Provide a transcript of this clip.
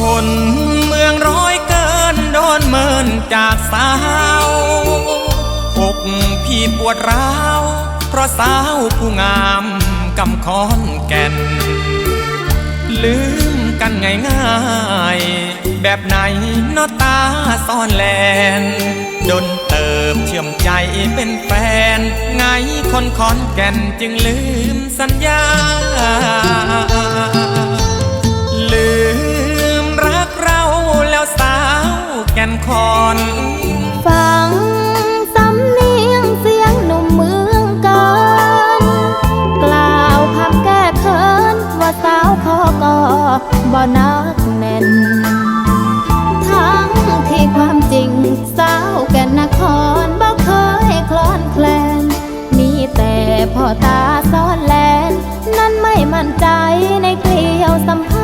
คนเมืองร้อยเกินโดนเมินจากสาวอกพี่ปวดร้าว เพราะสาวผู้งามกำคอนแก่น ลืมกันง่ายๆแบบไหนเนอตาซ่อนแลนดนเติบเชื่อมใจเป็นแฟน ไงคนคอนแก่นจึงลืมสัญญา คอนฟังสำเนียงเสียงหนุ่มเมืองกันกล่าวคำแก้เขินว่าสาวขอก็บ่นักแน่น ทั้งที่ความจริงสาวแก่นนครบ่เคยคลอนแคลน มีแต่พ่อตาซ้อนแลน นั้นไม่มั่นใจในเกลียวสัมพันธ์